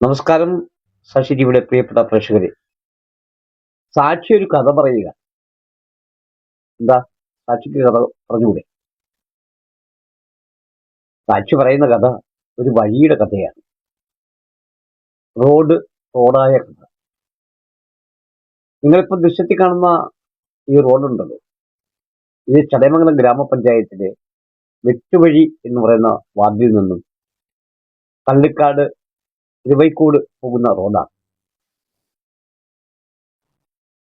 നമസ്കാരം ശശി പ്രിയപ്പെട്ട പ്രേക്ഷകരെ. സാക്ഷി ഒരു കഥ പറയുക. എന്താ? സാക്ഷിക്ക് കഥ പറഞ്ഞുകൂടെ? സാക്ഷി പറയുന്ന കഥ ഒരു വഴിയുടെ കഥയാണ്. റോഡ് റോഡായ കഥ. നിങ്ങളിപ്പോ ദൃശ്യത്തിൽ കാണുന്ന ഈ റോഡുണ്ടല്ലോ. ഇത് ചടയമംഗലം ഗ്രാമപഞ്ചായത്തിലെ വെട്ടുവഴി എന്ന് പറയുന്ന വാർഡിൽ നിന്നും കള്ളിക്കാട് തിരുവൈക്കോട് പോകുന്ന റോഡാണ്.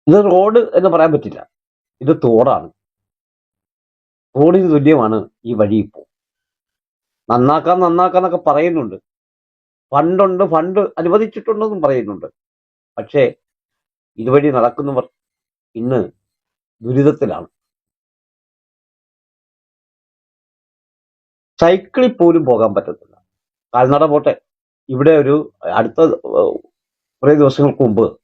ഇത് റോഡ് എന്ന് പറയാൻ പറ്റില്ല. ഇത് തോടാണ്. റോഡിന് തുല്യമാണ് ഈ വഴി ഇപ്പോൾ. നന്നാക്കാം നന്നാക്കാന്നൊക്കെ പറയുന്നുണ്ട്. ഫണ്ടുണ്ട് ഫണ്ട് അനുവദിച്ചിട്ടുണ്ടെന്നും പറയുന്നുണ്ട്. പക്ഷേ ഇതുവഴി നടക്കുന്നവർ ഇന്ന് ദുരിതത്തിലാണ്. സൈക്കിളിൽ പോലും പോകാൻ പറ്റത്തില്ല. കാൽനട പോട്ടെ. ഇവിടെ ഒരു അടുത്ത കുറേ ദിവസങ്ങൾക്ക് മുമ്പ്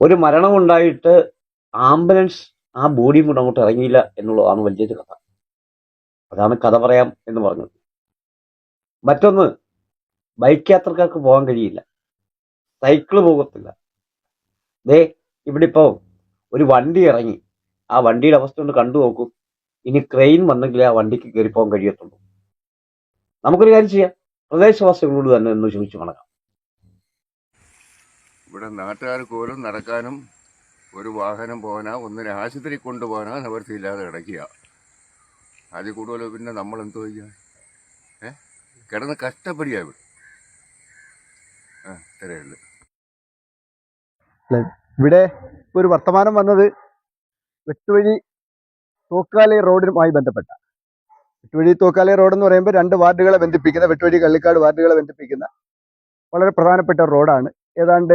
ഒരു മരണം ഉണ്ടായിട്ട് ആംബുലൻസ് ആ ബോഡിയും കൊണ്ട് അങ്ങോട്ട് ഇറങ്ങിയില്ല എന്നുള്ളതാണ് വലിയൊരു കഥ. അതാണ് കഥ പറയാം എന്ന് പറഞ്ഞത്. മറ്റൊന്ന് ബൈക്ക് യാത്രക്കാർക്ക് പോകാൻ കഴിയില്ല. സൈക്കിൾ പോകത്തില്ല. ദേ ഇവിടെ ഇപ്പോ ഒരു വണ്ടി ഇറങ്ങി. ആ വണ്ടിയുടെ അവസ്ഥ ഒന്ന് കണ്ടു നോക്കൂ. ഇനി ക്രെയിൻ വന്നെങ്കിലേ ആ വണ്ടിക്ക് കയറി പോകാൻ കഴിയത്തുള്ളൂ. നമുക്കൊരു കാര്യം ചെയ്യാം. പ്രദേശവാസികളോട് തന്നെ ഒന്ന് ചോദിച്ചു മടങ്ങാം ഇവിടെ നാട്ടുകാർ പോലും നടക്കാനും ഒരു വാഹനം പോകാനാ ഒന്നിനെ ആശുപത്രി കൊണ്ടുപോകാനാ നിവർത്തിയില്ലാതെ കിടക്കുക. അതിൽ കൂടുതൽ പിന്നെ നമ്മൾ എന്തോ ചെയ്യുക ഏ? കിടന്ന് കഷ്ടപ്പെടുക ഇവിടെ. ആ ഇത്രയേ ഉള്ളൂ. ഇവിടെ ഒരു വർത്തമാനം വന്നത് വെട്ടുവഴി തോക്കാലി റോഡുമായി ബന്ധപ്പെട്ട വെട്ടുവഴി തോക്കാലി റോഡ് എന്ന് പറയുമ്പോൾ രണ്ട് വാർഡുകളെ ബന്ധിപ്പിക്കുന്ന വെട്ടുവഴി കള്ളിക്കാട് വാർഡുകളെ ബന്ധിപ്പിക്കുന്ന വളരെ പ്രധാനപ്പെട്ട റോഡാണ്. ഏതാണ്ട്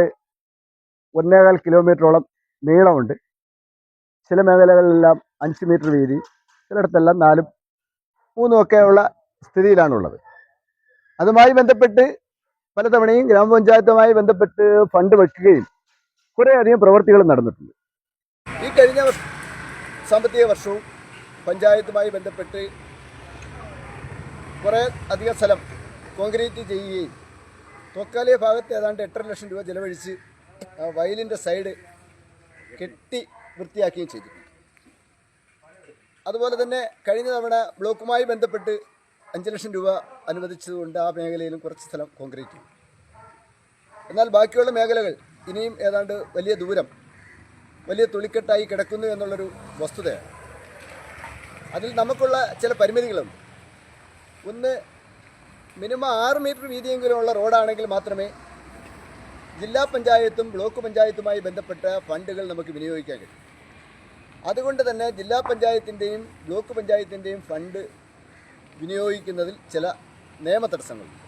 ഒന്നേകാൽ കിലോമീറ്ററോളം നീളമുണ്ട്. ചില മേഖലകളിലെല്ലാം അഞ്ച് മീറ്റർ വീതി ചിലയിടത്തെല്ലാം നാലും മൂന്നും ഒക്കെയുള്ള സ്ഥിതിയിലാണുള്ളത്. അതുമായി ബന്ധപ്പെട്ട് പലതവണയും ഗ്രാമപഞ്ചായത്തുമായി ബന്ധപ്പെട്ട് ഫണ്ട് വയ്ക്കുകയും കുറേയധികം പ്രവർത്തികൾ നടന്നിട്ടുണ്ട്. ഈ കഴിഞ്ഞ സാമ്പത്തിക വർഷവും പഞ്ചായത്തുമായി ബന്ധപ്പെട്ട് കുറേ അധികം സ്ഥലം കോൺക്രീറ്റ് ചെയ്യുകയും തൊക്കാലിയ ഭാഗത്ത് ഏതാണ്ട് എട്ടര ലക്ഷം രൂപ ചിലവഴിച്ച് വയലിന്റെ സൈഡ് കെട്ടി വൃത്തിയാക്കുകയും ചെയ്തിട്ടുണ്ട് അതുപോലെ തന്നെ കഴിഞ്ഞ തവണ ബ്ലോക്കുമായി ബന്ധപ്പെട്ട് അഞ്ച് ലക്ഷം രൂപ അനുവദിച്ചതുകൊണ്ട് ആ മേഖലയിലും കുറച്ച് സ്ഥലം കോൺക്രീറ്റ് ചെയ്തു. എന്നാൽ ബാക്കിയുള്ള മേഖലകൾ ഇനിയും ഏതാണ്ട് വലിയ ദൂരം വലിയ തുളിക്കെട്ടായി കിടക്കുന്നു എന്നുള്ളൊരു വസ്തുതയാണ്. അതിൽ നമുക്കുള്ള ചില പരിമിതികളുണ്ട്. ഒന്ന് മിനിമം ആറ് മീറ്റർ വീതിയെങ്കിലുമുള്ള റോഡാണെങ്കിൽ മാത്രമേ ജില്ലാ പഞ്ചായത്തും ബ്ലോക്ക് പഞ്ചായത്തുമായി ബന്ധപ്പെട്ട ഫണ്ടുകൾ നമുക്ക് വിനിയോഗിക്കാൻ കഴിയും. അതുകൊണ്ട് തന്നെ ജില്ലാ പഞ്ചായത്തിന്റെയും ബ്ലോക്ക് പഞ്ചായത്തിന്റെയും ഫണ്ട് വിനിയോഗിക്കുന്നതിൽ ചില നിയമ തടസ്സങ്ങളുണ്ട്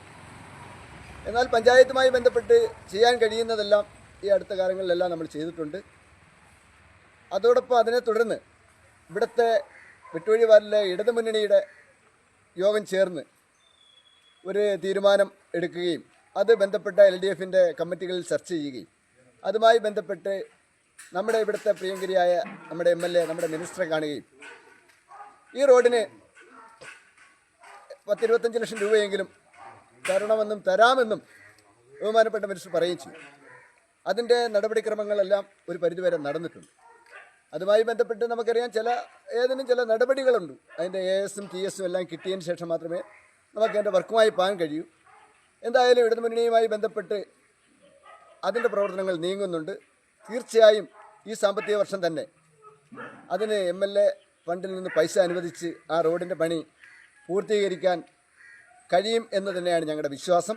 എന്നാൽ പഞ്ചായത്തുമായി ബന്ധപ്പെട്ട് ചെയ്യാൻ കഴിയുന്നതെല്ലാം ഈ അടുത്ത കാലങ്ങളിലെല്ലാം നമ്മൾ ചെയ്തിട്ടുണ്ട്. അതോടൊപ്പം അതിനെ തുടർന്ന് ഇവിടുത്തെ വെട്ടുവഴി വാർഡിലെ ഇടതുമുന്നണിയുടെ യോഗം ചേർന്ന് ഒരു തീരുമാനം എടുക്കുകയും അത് ബന്ധപ്പെട്ട എൽ ഡി എഫിന്റെ കമ്മിറ്റികളിൽ ചർച്ച ചെയ്യുകയും. അതുമായി ബന്ധപ്പെട്ട് നമ്മുടെ ഇവിടുത്തെ പ്രിയങ്കരിയായ നമ്മുടെ എം എൽ എ നമ്മുടെ മിനിസ്റ്ററെ കാണുകയും. ഈ റോഡിന് പത്തിരുപത്തഞ്ച് ലക്ഷം രൂപയെങ്കിലും തരണമെന്നും തരാമെന്നും ബഹുമാനപ്പെട്ട മിനിസ്റ്റർ പറയുകയും ചെയ്യും അതിന്റെ നടപടിക്രമങ്ങളെല്ലാം ഒരു പരിധിവരെ നടന്നിട്ടുണ്ട്. അതുമായി ബന്ധപ്പെട്ട് നമുക്കറിയാം ചില ഏതിനും ചില നടപടികളുണ്ട്. അതിന്റെ എ എസും ടി എസും എല്ലാം കിട്ടിയതിന് ശേഷം മാത്രമേ നമുക്ക് അതിന്റെ വർക്കുമായി പോകാൻ കഴിയൂ. എന്തായാലും ഇടതുമുന്നണിയുമായി ബന്ധപ്പെട്ട് അതിന്റെ പ്രവർത്തനങ്ങൾ നീങ്ങുന്നുണ്ട്. തീർച്ചയായും ഈ സാമ്പത്തിക വർഷം തന്നെ അതിന് എം എൽ എ ഫണ്ടിൽ നിന്ന് പൈസ അനുവദിച്ച് ആ റോഡിന്റെ പണി പൂർത്തീകരിക്കാൻ കഴിയും എന്ന് തന്നെയാണ് ഞങ്ങളുടെ വിശ്വാസം.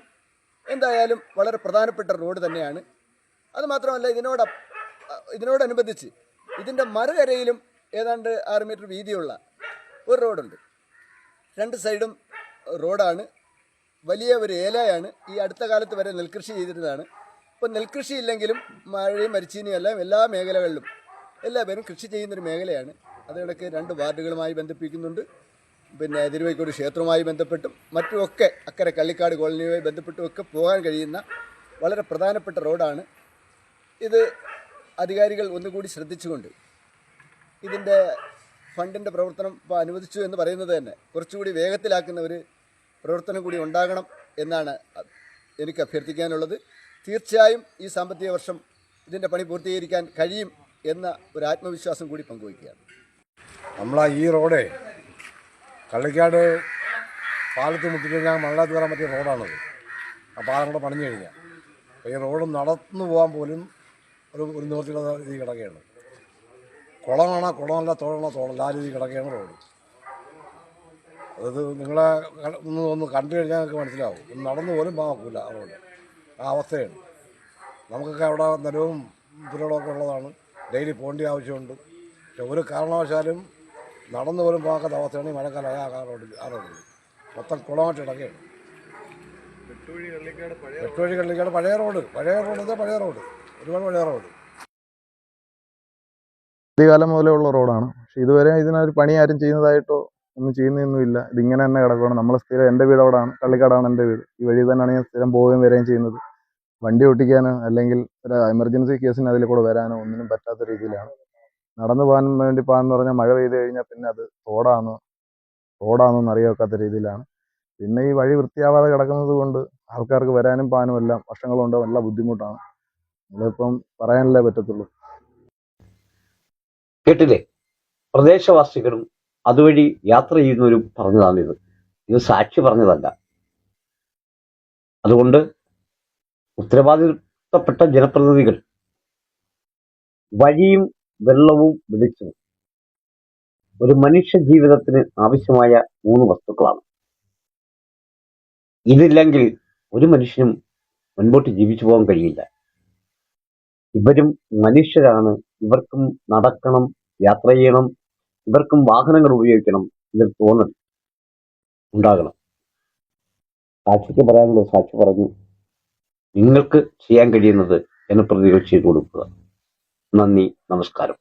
എന്തായാലും വളരെ പ്രധാനപ്പെട്ട റോഡ് തന്നെയാണ്. അതുമാത്രമല്ല ഇതിനോട് ഇതിനോടനുബന്ധിച്ച് ഇതിന്റെ മറുകരയിലും ഏതാണ്ട് ആറ് മീറ്റർ വീതിയുള്ള ഒരു റോഡുണ്ട്. രണ്ട് സൈഡും റോഡാണ്. വലിയ ഒരു ഏലയാണ്. ഈ അടുത്ത കാലത്ത് വരെ നെൽകൃഷി ചെയ്തിരുന്നതാണ്. ഇപ്പോൾ നെൽകൃഷി ഇല്ലെങ്കിലും മഴയും മരിച്ചീനിയും എല്ലാം എല്ലാ മേഖലകളിലും എല്ലാവരും കൃഷി ചെയ്യുന്നൊരു മേഖലയാണ്. അതിനിടയ്ക്ക് രണ്ട് വാർഡുകളുമായി ബന്ധിപ്പിക്കുന്നുണ്ട്. പിന്നെ തിരുവൈക്കൂട് ക്ഷേത്രവുമായി ബന്ധപ്പെട്ടും മറ്റുമൊക്കെ അക്കരെ കള്ളിക്കാട് കോളനിയുമായി ബന്ധപ്പെട്ടുമൊക്കെ പോകാൻ കഴിയുന്ന വളരെ പ്രധാനപ്പെട്ട റോഡാണ്. ഇത് അധികാരികൾ ഒന്നുകൂടി ശ്രദ്ധിച്ചുകൊണ്ട് ഇതിന്റെ ഫണ്ടിന്റെ പ്രവർത്തനം ഇപ്പോൾ അനുവദിച്ചു എന്ന് പറയുന്നത് തന്നെ കുറച്ചുകൂടി വേഗത്തിലാക്കുന്ന ഒരു പ്രവർത്തനം കൂടി ഉണ്ടാകണം എന്നാണ് എനിക്ക് അഭ്യർത്ഥിക്കാനുള്ളത്. തീർച്ചയായും ഈ സാമ്പത്തിക വർഷം ഇതിന്റെ പണി പൂർത്തീകരിക്കാൻ കഴിയും എന്ന ഒരു ആത്മവിശ്വാസം കൂടി പങ്കുവയ്ക്കുകയാണ്. നമ്മളാ ഈ റോഡ് കള്ളിക്കാട് പാലത്ത് മുട്ടിക്കഴിഞ്ഞാൽ മണ്ണാത്ത് വരാൻ പറ്റിയ റോഡാണത്. ആ പാലം കൂടെ പണിഞ്ഞു കഴിഞ്ഞാൽ ഈ റോഡ് നടന്നു പോകാൻ പോലും ഒരു ഒരു നിവൃത്തിയുള്ള രീതി കിടക്കുകയാണ്. കുളമാണ് കുളമല്ല തോളണോ തോളല്ല ആ രീതി കിടക്കുകയാണ് റോഡ്. അത് നിങ്ങളെ ഒന്ന് ഒന്ന് കണ്ടു കഴിഞ്ഞാൽ നിങ്ങൾക്ക് മനസ്സിലാവും. ഒന്ന് നടന്നു പോലും പോകാൻ ആ റോഡ്. ആ അവസ്ഥയാണ്. നമുക്കൊക്കെ അവിടെ നിലവും പുരകളൊക്കെ ഉള്ളതാണ്. ഡെയിലി പോകേണ്ട ആവശ്യമുണ്ട്. പക്ഷെ ഒരു കാരണവശാലും നടന്നു പോലും പോകാത്ത അവസ്ഥയാണ് ഈ മഴക്കാലമായ ആ റോഡിൽ ആ റോഡിൽ. മൊത്തം കുളമായിട്ട് ഇടക്കുകയാണ് എട്ടുവഴി കള്ളിക്കാട് പഴയ റോഡ്. പഴയ റോഡ് എന്താ പഴയ റോഡ്. ഒരുപാട് പഴയ റോഡ് ആദ്യകാലം മുതലേ ഉള്ള റോഡാണ്. പക്ഷെ ഇതുവരെ ഇതിനൊരു പണി ആരും ചെയ്യുന്നതായിട്ടോ ഒന്നും ചെയ്യുന്നൊന്നുമില്ല ഇതിങ്ങനെ തന്നെ കിടക്കുകയാണ് നമ്മൾ സ്ഥിരം എന്റെ വീട് അവിടെയാണ് കള്ളിക്കാടാണ് എന്റെ വീട്. ഈ വഴി തന്നെയാണ് ഞാൻ സ്ഥിരം പോവുകയും വരികയും ചെയ്യുന്നത്. വണ്ടി ഓട്ടിക്കാനോ അല്ലെങ്കിൽ ഒരു എമർജൻസി കേസിന് അതിൽ കൂടെ വരാനോ ഒന്നിനും പറ്റാത്ത രീതിയിലാണ്. നടന്നു പോകാൻ വേണ്ടി പോകാന്ന് പറഞ്ഞാൽ മഴ പെയ്ത് കഴിഞ്ഞാൽ പിന്നെ അത് തോടാണോ റോഡാണോന്ന് എന്നറിയാക്കാത്ത രീതിയിലാണ്. പിന്നെ ഈ വഴി വൃത്തിയാവാതെ കിടക്കുന്നത് കൊണ്ട് ആൾക്കാർക്ക് വരാനും പോകാനും എല്ലാം വർഷങ്ങളുണ്ട്? നല്ല ബുദ്ധിമുട്ടാണ്. നമ്മളിപ്പം പറയാനല്ലേ പറ്റത്തുള്ളൂ. കേട്ടില്ലേ? പ്രദേശവാസികളും അതുവഴി യാത്ര ചെയ്യുന്നവരും പറഞ്ഞതാണിത് ഇത്. ഇത് സാക്ഷി പറഞ്ഞതല്ല. അതുകൊണ്ട് ഉത്തരവാദിത്തപ്പെട്ട ജനപ്രതിനിധികൾ വഴിയും വെള്ളവും വെളിച്ചവും ഒരു മനുഷ്യ ജീവിതത്തിന് ആവശ്യമായ മൂന്ന് വസ്തുക്കളാണ്. ഇതില്ലെങ്കിൽ ഒരു മനുഷ്യനും മുൻപോട്ട് ജീവിച്ചു പോകാൻ കഴിയില്ല. ഇവരും മനുഷ്യരാണ്. ഇവർക്കും നടക്കണം യാത്ര ചെയ്യണം ഇവർക്കും വാഹനങ്ങൾ ഉപയോഗിക്കണം ഇതിൽ തോന്നൽ ഉണ്ടാകണം. സാക്ഷിക്ക് പറയാനുള്ളത് സാക്ഷി പറഞ്ഞു നിങ്ങൾക്ക് ചെയ്യാൻ കഴിയുന്നത് എന്ന് പ്രതികൾ ചെയ്തു കൊടുക്കുക നന്ദി നമസ്കാരം.